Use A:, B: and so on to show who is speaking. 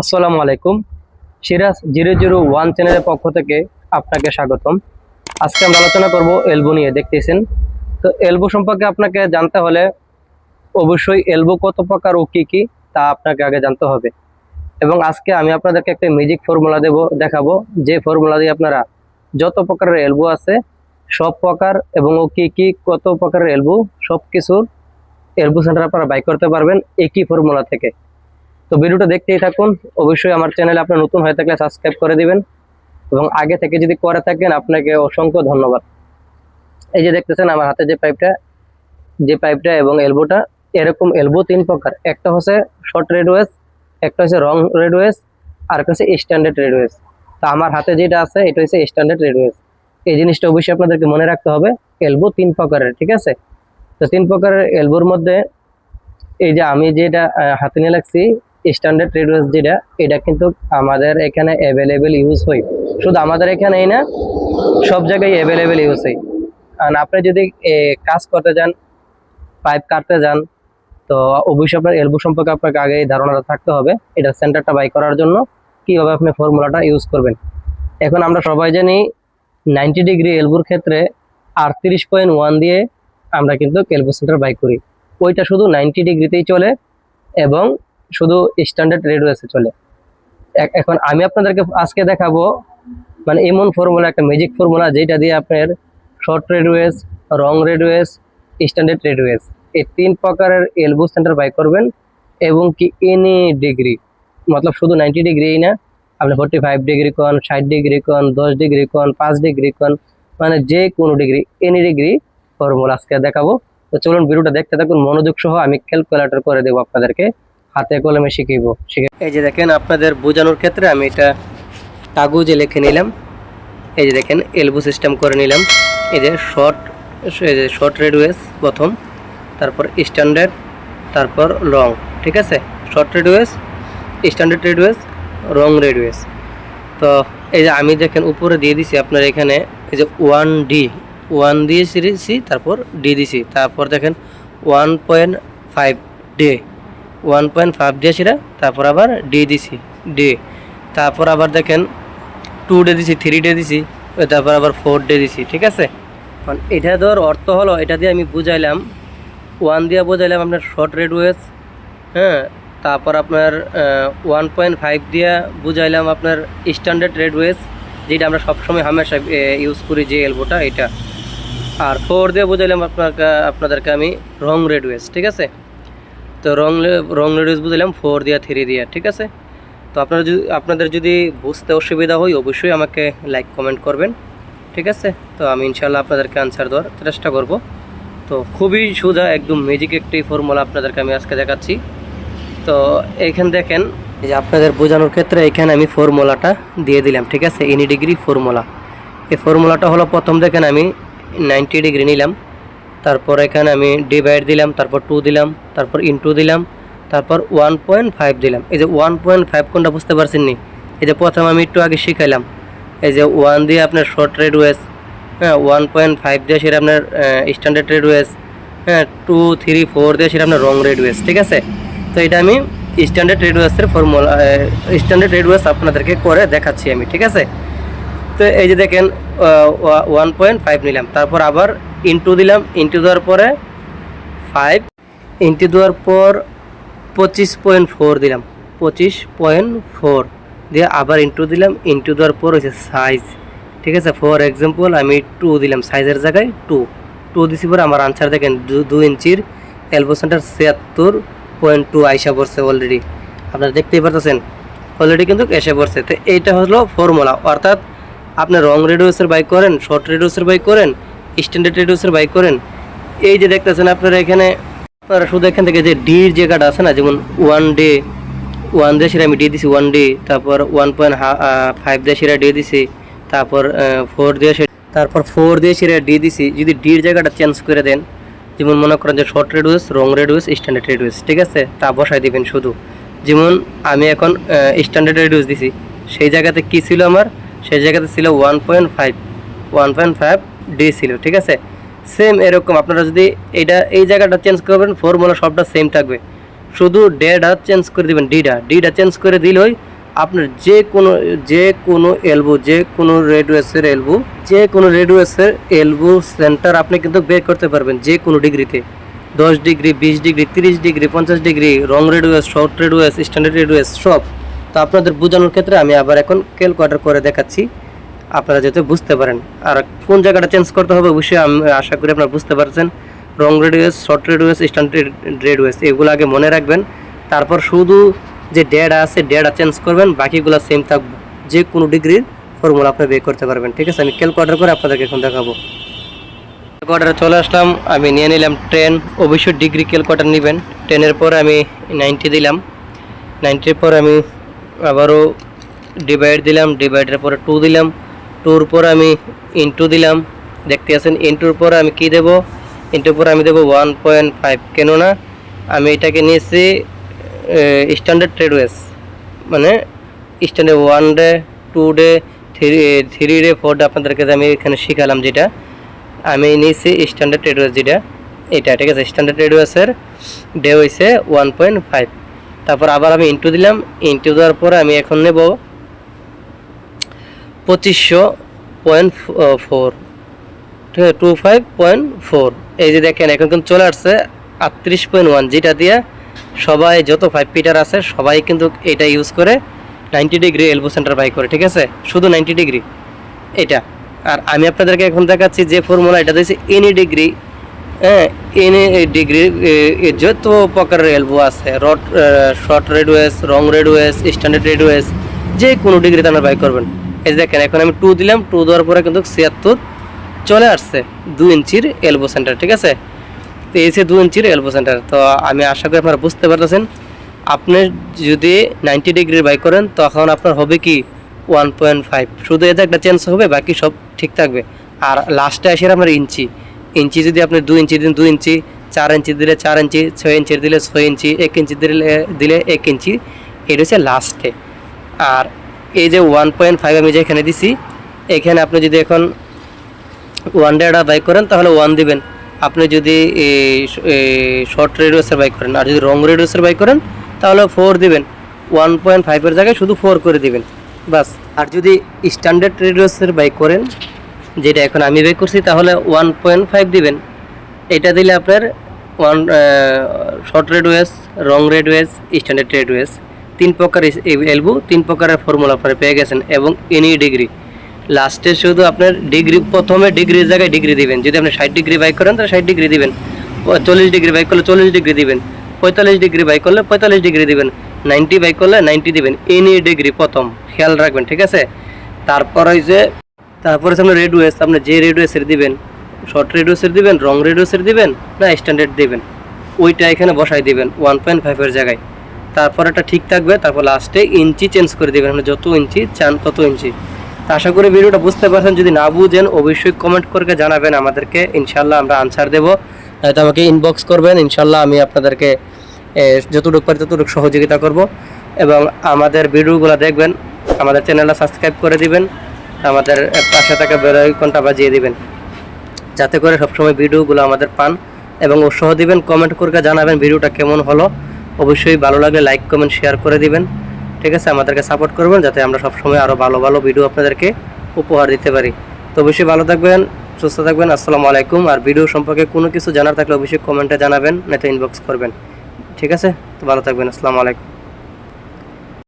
A: আসসালামু আলাইকুম। Siraj zero zero one চ্যানেলের পক্ষ থেকে আপনাকে স্বাগতম। আজকে আমরা আলোচনা করব এলবো নিয়ে, দেখতেছেন? তো এলবো সম্পর্কে আপনাকে জানতে হলে অবশ্যই এলবো কত প্রকার ও কী কী, তা আপনাকে আগে জানতে হবে। এবং আজকে আমি আপনাদেরকে একটা ম্যাজিক ফর্মুলা দেব, দেখাবো। যে ফর্মুলা দিয়ে আপনারা যত প্রকারের এলবো আছে, সব প্রকার এবং ও কী কী, কত প্রকারের এলবো সব কিছুর এলবো সেন্টার আপনারা বাই করতে পারবেন একই ফর্মুলা থেকে। তো ভিডিওটা দেখতেই থাকুন। অবশ্যই আমার চ্যানেলে আপনার নতুন হয়ে থাকলে সাবস্ক্রাইব করে দিবেন এবং আগে থেকে যদি করে থাকেন, আপনাকে অসংখ্য ধন্যবাদ। এই যে দেখতেছেন, আমার হাতে যে পাইপটা যে পাইপটা এবং এলবোটা এরকম এলবো তিন প্রকার। একটা হচ্ছে শর্ট রেডওয়েজ একটা হচ্ছে রং রেডওয়েজ আর একটা হচ্ছে স্ট্যান্ডার্ড রেডওয়েজ তো আমার হাতে যেটা আছে, এটা হচ্ছে স্ট্যান্ডার্ড রেডওয়েজ এই জিনিসটা অবশ্যই আপনাদেরকে মনে রাখতে হবে এলবো তিন প্রকারের, ঠিক আছে? তো তিন প্রকারের এলবোর মধ্যে এই যে আমি যেটা হাতে নিয়ে লাগছি স্ট্যান্ডার্ড রেডওয়েজ যেটা এটা কিন্তু আমাদের এখানে অ্যাভেলেবেল ইউজ হয়। শুধু আমাদের এখানেই না, সব জায়গায় অ্যাভেলেবেল ইউজ হয়। আর আপনি যদি কাজ করতে যান পাইপ কাটতে যান, তো অবশ্যই আপনার এলবো সম্পর্কে আপনাকে আগে ধারণাটা থাকতে হবে। এটা সেন্টারটা বাই করার জন্য কীভাবে আপনি ফর্মুলাটা ইউজ করবেন। এখন আমরা সবাই জানি নাইনটি ডিগ্রি এলবোর ক্ষেত্রে আটত্রিশ পয়েন্ট ওয়ান দিয়ে আমরা কিন্তু এলবো সেন্টার বাই করি। ওইটা শুধু নাইনটি ডিগ্রিতেই চলে এবং শুধু স্ট্যান্ডার্ড রেডওয়েসে চলে। এ- এখন আমি আপনাদেরকে আজকে দেখাবো মানে এমন ফর্মুলা একটা ম্যাজিক ফর্মুলা যেটা দিয়ে আপনার short radius long radius standard রেডওয়েস এই তিন প্রকারের এলবো সেন্টার বাই করবেন এবং কি এনি ডিগ্রি মতলব শুধু নাইনটি ডিগ্রি না, আপনি ফোর্টি ফাইভ ডিগ্রি কন ষাট ডিগ্রি কন দশ ডিগ্রি কন পাঁচ ডিগ্রি কন মানে যে কোনো ডিগ্রি এনি ডিগ্রি ফর্মুলা আজকে দেখাবো। তো চলুন ভিডিওটা দেখতে থাকুন, মনোযোগ সহ আমি ক্যালকুলেটর করে দেবো আপনাদেরকে। হাতে কলমে শিখিব। এই যে দেখেন, আপনাদের বোঝানোর ক্ষেত্রে আমি এটা কাগজে লিখে নিলাম, এই যে দেখেন এলবো সিস্টেম করে নিলাম। এই যে শর্ট এই যে শর্ট রেডওয়েস প্রথম, তারপর স্ট্যান্ডার্ড তারপর লং ঠিক আছে? শর্ট রেডওয়েস স্ট্যান্ডার্ড রেডওয়েস রং রেডওয়েস তো এই যে আমি দেখেন, উপরে দিয়ে দিছি আপনার এখানে, এই যে ওয়ান ডি ওয়ান দিয়ে দিয়েছি তারপর ডি দিছি। তারপর দেখেন one point five D one point five দিয়েছিরা তারপর আবার ডি দিছি ডে তারপর আবার দেখেন টু ডে দিছি থ্রি ডে দিছি, তারপর আবার ফোর ডে দিছি, ঠিক আছে? এটা ধর অর্থ হলো, এটা দিয়ে আমি বুঝাইলাম ওয়ান দিয়ে বোঝাইলাম আপনার শর্ট রেড ওয়েস হ্যাঁ? তারপর আপনার ওয়ান পয়েন্ট ফাইভ দিয়ে বুঝাইলাম আপনার স্ট্যান্ডার্ড রেড ওয়েস যেটা আমরা সবসময় হামেশা ইউজ করি যে এলবোটা এটা। আর ফোর দিয়ে বুঝাইলাম আপনাকে, আপনাদেরকে আমি রং রেড ওয়েস ঠিক আছে? তো রং রং রেড ওয়েস বুঝাইলাম ফোর দিয়া থ্রি দিয়া, ঠিক আছে? তো আপনারা যদি, আপনাদের যদি বুঝতে অসুবিধা হয়, অবশ্যই আমাকে লাইক কমেন্ট করবেন, ঠিক আছে? তো আমি ইনশাল্লাহ আপনাদেরকে আনসার দেওয়ার চেষ্টা করব। তো খুবই সোজা, একদম ম্যাজিক একটি ফর্মুলা আপনাদেরকে আমি আজকে দেখাচ্ছি। তো এইখান দেখেন যে আপনাদের বোঝানোর ক্ষেত্রে এখানে আমি ফর্মুলাটা দিয়ে দিলাম, ঠিক আছে? এনি ডিগ্রি ফর্মুলা এই ফর্মুলাটা হলো প্রথম দেখেন আমি নাইনটি ডিগ্রি নিলাম। তারপর এখানে আমি ডিভাইড দিলাম, তারপর টু দিলাম, তারপর ইনটু দিলাম, তারপর ওয়ান পয়েন্ট ফাইভ দিলাম। এই যে ওয়ান পয়েন্ট ফাইভ কোনটা বুঝতে পারছেন নি এই যে প্রথম আমি একটু আগে শিখাইলাম। এই যে ওয়ান দিয়ে আপনার শর্ট রেড ওয়েস হ্যাঁ ওয়ান পয়েন্ট ফাইভ দিয়ে সেটা আপনার স্ট্যান্ডার্ড রেড ওয়েস হ্যাঁ টু থ্রি ফোর দিয়ে সেটা আপনার রং রেড ওয়েস ঠিক আছে? তো এটা আমি স্ট্যান্ডার্ড রেড ওয়েসের ফর্মুলা স্ট্যান্ডার্ড রেড ওয়েস আপনাদেরকে করে দেখাচ্ছি আমি, ঠিক আছে? তো এই যে দেখেন ওয়ান পয়েন্ট ফাইভ নিলাম। তারপর আবার ইনটু দিলাম। ইনটু দেওয়ার পরে ফাইভ ইনটু দেওয়ার পর পঁচিশ পয়েন্ট ফোর দিলাম। পঁচিশ পয়েন্ট ফোর দিয়ে আবার ইনটু দিলাম। ইনটু দেওয়ার পর হচ্ছে সাইজ ঠিক আছে? ফর এক্সাম্পল আমি টু দিলাম। সাইজের জায়গায় টু টু দিছি পরে আমার আনসার দেখেন, দু- ইঞ্চির এলবো সেন্টার ছিয়াত্তর পয়েন্ট টু আইসা পড়ছে অলরেডি আপনারা দেখতেই পারতেছেন। অলরেডি কিন্তু এসে পড়ছে। তো এইটা হলো ফর্মুলা অর্থাৎ আপনি রং রেডিওসের বাইক করেন শর্ট রেডিওসের বাইক করেন স্ট্যান্ডার্ড রেডিওসের বাইক করেন। এই যে দেখতেছেন আপনারা এখানে, আপনারা শুধু এখান থেকে যে ডির যে জায়গাটা আছে না, যেমন ওয়ান ডে ওয়ান দিয়ে সেটা আমি দিয়ে দিছি ওয়ান ডে তারপর ওয়ান পয়েন্ট ফাইভ দিয়ে সেটা দিয়ে দিছি, তারপর ফোর দিয়ে সে- তারপর ফোর দিয়ে সেটা দিয়ে দিছি। যদি ডির জায়গাটা চেঞ্জ করে দেন, যেমন মনে করেন যে short radius long radius standard radius ঠিক আছে? তা বসাই দিবেন শুধু। যেমন আমি এখন স্ট্যান্ডার্ড রেডিউস দিছি। সেই জায়গাতে কী ছিল আমার? সেই জায়গাতে ছিল one point five one point five D ছিল, ঠিক আছে? সেম এরকম, আপনারা যদি এইটা, এই জায়গাটা চেঞ্জ করবেন ফর্মুলা সবটা সেম থাকবে। শুধু ডেটা চেঞ্জ করে দিবেন ডিটা ডিটা চেঞ্জ করে দিলেই আপনার যে কোনো যে কোনো এলবো যে কোনো রেডওয়েসের এলবো যে কোনো রেডওয়েসের এলবো সেন্টার আপনি কিন্তু বের করতে পারবেন যে কোনো ডিগ্রিতে। দশ ডিগ্রি, বিশ ডিগ্রি, তিরিশ ডিগ্রি, পঞ্চাশ degree long radius short radius standard radius সব। তো আপনাদের বোঝানোর ক্ষেত্রে আমি আবার এখন ক্যালকুলেটার করে দেখাচ্ছি। আপনারা যাতে বুঝতে পারেন। আর কোন জায়গাটা চেঞ্জ করতে হবে অবশ্যই আমি আশা করি আপনারা বুঝতে পারছেন। রং রেডওয়েস শর্ট রেডওয়েস স্ট্যান্ডার্ড রেডওয়েস এগুলো আগে মনে রাখবেন। তারপর শুধু যে ডেটা আছে ডেটা চেঞ্জ করবেন, বাকিগুলো সেম থাকবে যে কোনো ডিগ্রির ফর্মুলা আপনি বের করতে পারবেন। ঠিক আছে? আমি ক্যালকুলেটার করে আপনাদেরকে এখন দেখাবো। ক্যালকুলেটারে চলে আসলাম, আমি নিয়ে নিলাম টেন অবশ্যই ডিগ্রি ক্যালকুলেটার নেবেন। টেনের পর আমি নাইনটি দিলাম। নাইনটির পর আমি আবারও ডিভাইড দিলাম ডিভাইডের পরে টু দিলাম। টুর পর আমি ইন্টু দিলাম। দেখতে আছেন ইন্টুর পরে আমি কি দেব? ইন্টুর পরে আমি দেবো ওয়ান পয়েন্ট ফাইভ কেননা আমি এটাকে নিয়েছি স্ট্যান্ডার্ড ট্রেডওয়েস মানে standard one D two D three three D four D আপনাদেরকে আমি এখানে শিখালাম যেটা, আমি নিয়েছি স্ট্যান্ডার্ড ট্রেডওয়েস যেটা। এটা, ঠিক আছে স্ট্যান্ডার্ড ট্রেডওয়েসের ডে হয়েছে ওয়ান পয়েন্ট ফাইভ তারপর আবার আমি ইন্টু দিলাম। ইন্টু দেওয়ার পরে আমি এখন নেব পঁচিশশো পয়েন্ট ফোর ঠিক আছে টু ফাইভ পয়েন্ট ফোর এই যে দেখেন, এখন কিন্তু চলে আসছে আটত্রিশ পয়েন্ট ওয়ান যেটা দিয়ে সবাই যত ফাইভ পিটার আছে, সবাই কিন্তু এটা ইউজ করে নাইনটি ডিগ্রি এলবো সেন্টার বাই করে, ঠিক আছে? শুধু নাইনটি ডিগ্রি এটা। আর আমি আপনাদেরকে এখন দেখাচ্ছি যে ফর্মুলা এটা দিয়েছি এনি ডিগ্রি এনি ডিগ্রি যত প্রকারের এলবো আছে, rod short radius, long radius, standard radius, যে কোনো ডিগ্রিতে আপনারা বাই করবেন। এই দেখেন, এখন আমি টু দিলাম টু দেওয়ার পরে কিন্তু ছিয়াত্তর চলে আসছে দু ইঞ্চির এলবো সেন্টার, ঠিক আছে? তো এই যে দু ইঞ্চির এলবো সেন্টার, তো আমি আশা করি আপনারা বুঝতে পারতেছেন। আপনি যদি নাইনটি ডিগ্রি বাই করেন, তখন আপনার হবে কি ওয়ান পয়েন্ট ফাইভ শুধু এতে একটা চেঞ্জ হবে, বাকি সব ঠিক থাকবে। আর লাস্টে আসে আপনার ইঞ্চি। ইঞ্চি যদি আপনি দু ইঞ্চি দিন দু ইঞ্চি, চার ইঞ্চি দিলে চার ইঞ্চি, ছয় ইঞ্চি দিলে ছয় ইঞ্চি, এক ইঞ্চি দিলে দিলে এক ইঞ্চি, এটা হচ্ছে লাস্টে আর এই যে ওয়ান পয়েন্ট ফাইভ আমি যেখানে দিছি, এখানে আপনি যদি এখন ওয়ান ডেটা বাই করেন, তাহলে ওয়ান দিবেন। আপনি যদি শর্ট রেডিওসের বাই করেন, আর যদি রং রেডিওসের বাই করেন, তাহলে ফোর দিবেন। ওয়ান পয়েন্ট ফাইভের জায়গায় শুধু ফোর করে দিবেন। বাস। আর যদি স্ট্যান্ডার্ড রেডিওসের বাই করেন যেটা এখন আমি বাই করছি, তাহলে ওয়ান পয়েন্ট ফাইভ দিবেন। এটা দিলে আপনার one short radius long radius standard radius তিন প্রকার এলবু তিন প্রকারের ফর্মুলা আপনারা পেয়ে গেছেন, এবং এনি ডিগ্রি লাস্টে শুধু আপনার ডিগ্রি প্রথমে ডিগ্রির জায়গায় ডিগ্রি দিবেন। যদি আপনি ষাট ডিগ্রি বাইক করেন, তাহলে ষাট ডিগ্রি দিবেন। চল্লিশ ডিগ্রি বাইক করলে চল্লিশ ডিগ্রি দিবেন। পঁয়তাল্লিশ ডিগ্রি বাইক করলে পঁয়তাল্লিশ ডিগ্রি দিবেন। নাইনটি বাইক করলে নাইনটি দিবেন। এনি ডিগ্রি প্রথম। খেয়াল রাখবেন, ঠিক আছে? তারপর ওই যে তারপরে আপনার রেড ওয়েস আপনি যে রেড ওয়েসের দিবেন শর্ট রেড ওয়েসের দিবেন রং রেড ওয়েসের দিবেন, না স্ট্যান্ডার্ড দিবেন, ওইটা এখানে বসাই দিবেন ওয়ান পয়েন্ট ফাইভের জায়গায়। তারপর এটা ঠিক থাকবে, তারপর লাস্টে ইঞ্চি চেঞ্জ করে দিবেন মানে যত ইঞ্চি চান তত ইঞ্চি। আশা করি ভিডিওটা বুঝতে পারছেন, যদি না বুঝেন, অবশ্যই কমেন্ট করে জানাবেন আমাদেরকে ইনশাল্লাহ আমরা আনসার দেবো। হয়তো আমাকে ইনবক্স করবেন ইনশাল্লাহ আমি আপনাদেরকে যতটুকু পারি ততটুকু সহযোগিতা করব। এবং আমাদের ভিডিওগুলো দেখবেন, আমাদের চ্যানেলটা সাবস্ক্রাইব করে দিবেন। আমাদের পাশে থাকা বেলাইকনটা বাজিয়ে দিবেন? যাতে করে সবসময় ভিডিওগুলো আমাদের পান এবং উৎসাহ দিবেন কমেন্ট করে জানাবেন ভিডিওটা কেমন হলো। অবশ্যই ভালো লাগলে লাইক কমেন্ট শেয়ার করে দিবেন। ঠিক আছে, আমাদেরকে সাপোর্ট করবেন যাতে আমরা সবসময় আরও ভালো ভালো ভিডিও আপনাদেরকে উপহার দিতে পারি। তো অবশ্যই ভালো থাকবেন, সুস্থ থাকবেন, আসসালামু আলাইকুম। আর ভিডিও সম্পর্কে কোনো কিছু জানার থাকলে অবশ্যই কমেন্টে জানাবেন নয়তো ইনবক্স করবেন। ঠিক আছে, তো ভালো থাকবেন, আসসালামু আলাইকুম।